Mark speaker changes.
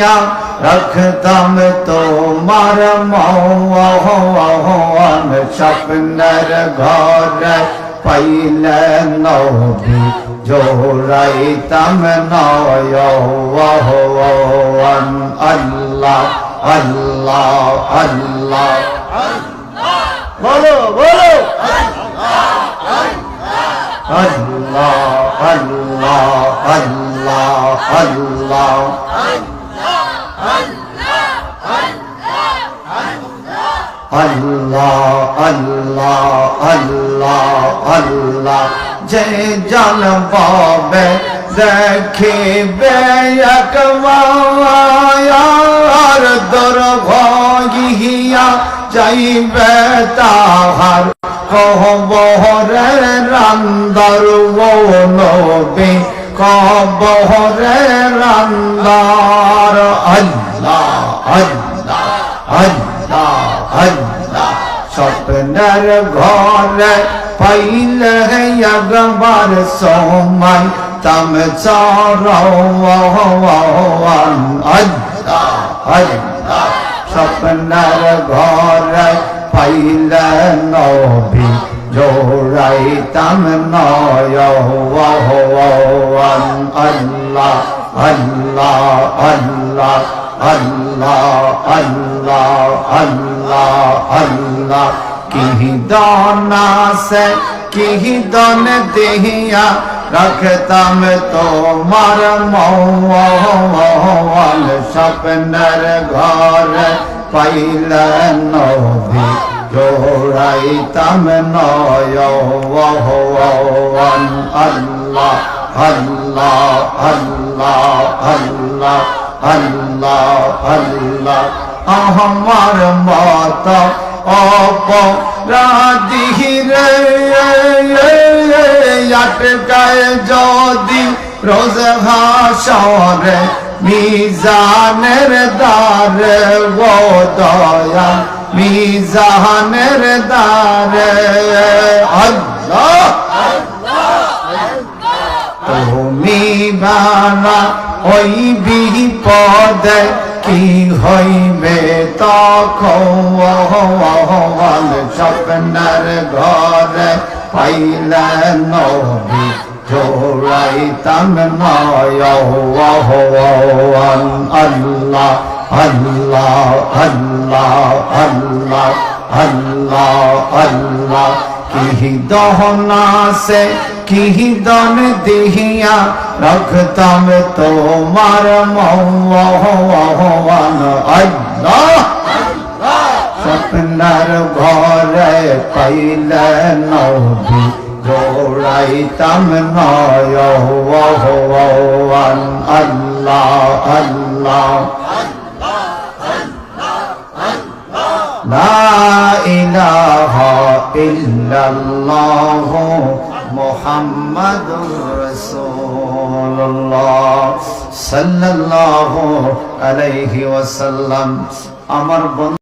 Speaker 1: রাখতাম তোমার মন স্বপ্নের ঘরে পাইলে নবী জোড়াইতাম নয়ন আল্লাহ আল্লাহ আল্লাহ। বলো বলো। আল্লাহ আল্লাহ আল্লাহ আল্লাহ। আল্লাহ আল্লাহ আল্লাহ আল্লাহ। যে জন পাবে, দেখিবে একবার দুর্ভগিয়া যাইবে তাহার কহবহরে রান্দার ও নবে কবহরে রান্দার স্বপ্নের ঘরে পাইলে একবার সময় তম স্বপ্নের ঘরে পাইলে নবী জোড়াই তম নয়ন। আল্লাহ আল্লাহ আল্লাহ আল্লাহ আল্লাহ আল্লাহ আল্লাহ। কি দানা সে কি দন দেহিয়া রাখতাম তোমার মৌল স্বপ্নের ঘর পাইল নবী জোড়াইতাম নয়ন আল্লাহ আল্লাহ আল্লাহ আল্লাহ আল্লাহ আল্লাহ আমার মত অপরাধী রে আটকায় যদি রোজ হাসরে মিজানের দ্বারে গো দয়া মিজানের দ্বারে আল্লাহ তুমি বানা ওই বিপদে কি হইবে তখন স্বপ্নের ঘরে পাইলে নবী জোড়াইতাম নয়ন আল্লাহ আল্লাহ আল্লাহ আল্লাহ আল্লাহ আল্লাহ। কি দহনা সে কি দন দিহিয়া রখতাম তোমার মৌন আল্লাহ স্বপ্নার ঘরে পাইল নবী জোড়াইতাম নয়ন আল্লাহ আল্লাহ لا إله إلا الله محمد رسول الله সাল্লাল্লাহু আলাইহি ওয়াসাল্লাম আমার